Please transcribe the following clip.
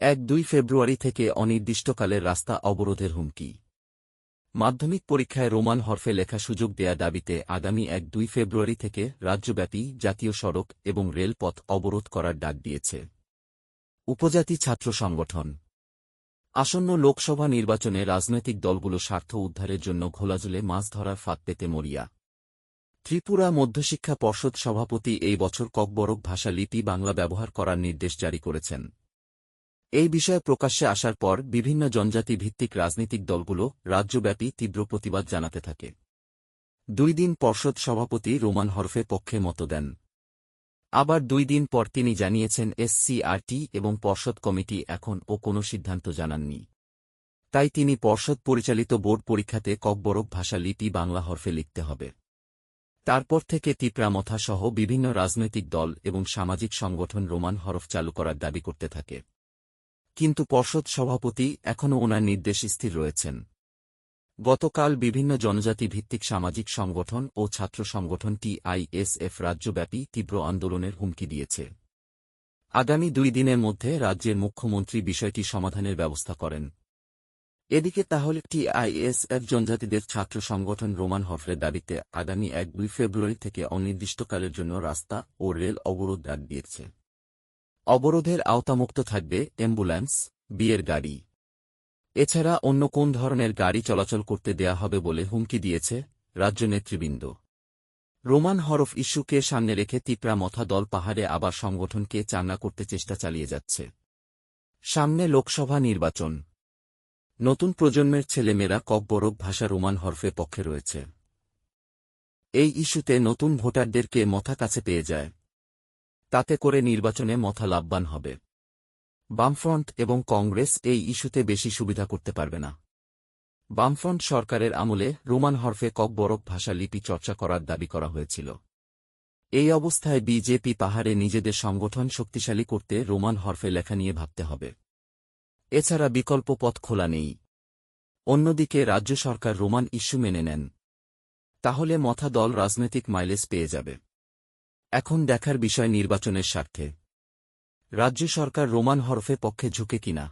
এক দুই ফেব্রুয়ারি থেকে অনির্দিষ্টকালের রাস্তা অবরোধের হুমকি। মাধ্যমিক পরীক্ষায় রোমান হরফে লেখা সুযোগ দেয়া দাবিতে আগামী এক দুই ফেব্রুয়ারি থেকে রাজ্যব্যাপী জাতীয় সড়ক এবং রেলপথ অবরোধ করার ডাক দিয়েছে। উপজাতি ছাত্র সংগঠন। আসন্ন লোকসভা নির্বাচনে রাজনৈতিক দলগুলো স্বার্থ উদ্ধারের জন্য ঘোলাজলে মাছ ধরার ফাঁদ পেতে মরিয়া। ত্রিপুরা মধ্যশিক্ষা পর্ষদ সভাপতি এই বছর ককবরক ভাষা লিপি বাংলা ব্যবহার করার নির্দেশ জারি করেছেন। এই বিষয়ে প্রকাশ্যে আসার পর বিভিন্ন জনজাতি ভিত্তিক রাজনৈতিক দলগুলো রাজ্যব্যাপী তীব্র প্রতিবাদ জানাতে থাকে। দুই দিন পর্ষদ সভাপতি রোমান হরফে পক্ষে মত দেন। আবার দুই দিন পর তিনি জানিয়েছেন এসসিআরটি এবং পর্ষদ কমিটি এখন ও কোনো সিদ্ধান্ত জানাননি। তাই তিনি পর্ষদ পরিচালিত বোর্ড পরীক্ষাতে ককবরক ভাষা লিপি বাংলা হরফে লিখতে হবে। তারপর থেকে তিপ্রামথা সহ বিভিন্ন রাজনৈতিক দল এবং সামাজিক সংগঠন রোমান হরফ চালু করার দাবি করতে থাকে। কিন্তু পর্ষদ সভাপতি এখনও ওনার নির্দেশ স্থির রয়েছেন। গতকাল বিভিন্ন জনজাতি ভিত্তিক সামাজিক সংগঠন ও ছাত্র সংগঠন টিআইএসএফ রাজ্যব্যাপী তীব্র আন্দোলনের হুমকি দিয়েছে। আগামী দুই দিনের মধ্যে রাজ্যের মুখ্যমন্ত্রী বিষয়টি সমাধানের ব্যবস্থা করেন। এদিকে তাহলে টিআইএসএফ জনজাতিদের ছাত্র সংগঠন রোমান হফরের দাবিতে আগামী এক দুই ফেব্রুয়ারি থেকে অনির্দিষ্টকালের জন্য রাস্তা ও রেল অবরোধ ডাক দিয়েছে। অবরোধের আওতামুক্ত থাকবে অ্যাম্বুলেন্স বিয়ের গাড়ি। এছাড়া অন্য কোন ধরনের গাড়ি চলাচল করতে দেয়া হবে বলে হুমকি দিয়েছে রাজ্য নেতৃবৃন্দ। রোমান হরফ ইস্যুকে সামনে রেখে তিপ্রা মথা দল পাহাড়ে আবার সংগঠনকে চান্না করতে চেষ্টা চালিয়ে যাচ্ছে। সামনে লোকসভা নির্বাচন। নতুন প্রজন্মের ছেলেমেয়েরা ককবরক ভাষা রোমান হরফে পক্ষে রয়েছে। এই ইস্যুতে নতুন ভোটারদেরকে মথা কাছে পেয়ে যায়। তাতে করে নির্বাচনে মথা লাভবান হবে। বামফ্রন্ট এবং কংগ্রেস এই ইস্যুতে বেশি সুবিধা করতে পারবে না। বামফ্রন্ট সরকারের আমলে রোমান হরফে ককবরক ভাষা লিপি চর্চা করার দাবি করা হয়েছিল। এই অবস্থায় বিজেপি পাহাড়ে নিজেদের সংগঠন শক্তিশালী করতে রোমান হরফে লেখা নিয়ে ভাবতে হবে। এছাড়া বিকল্প পথ খোলা নেই। অন্যদিকে রাজ্য সরকার রোমান ইস্যু মেনে নেন। তাহলে মথা দল রাজনৈতিক মাইলেজ পেয়ে যাবে। এখন দেখার বিষয় নির্বাচনের স্বার্থে। রাজ্য সরকার রোমান হরফে পক্ষে ঝুঁকে কিনা?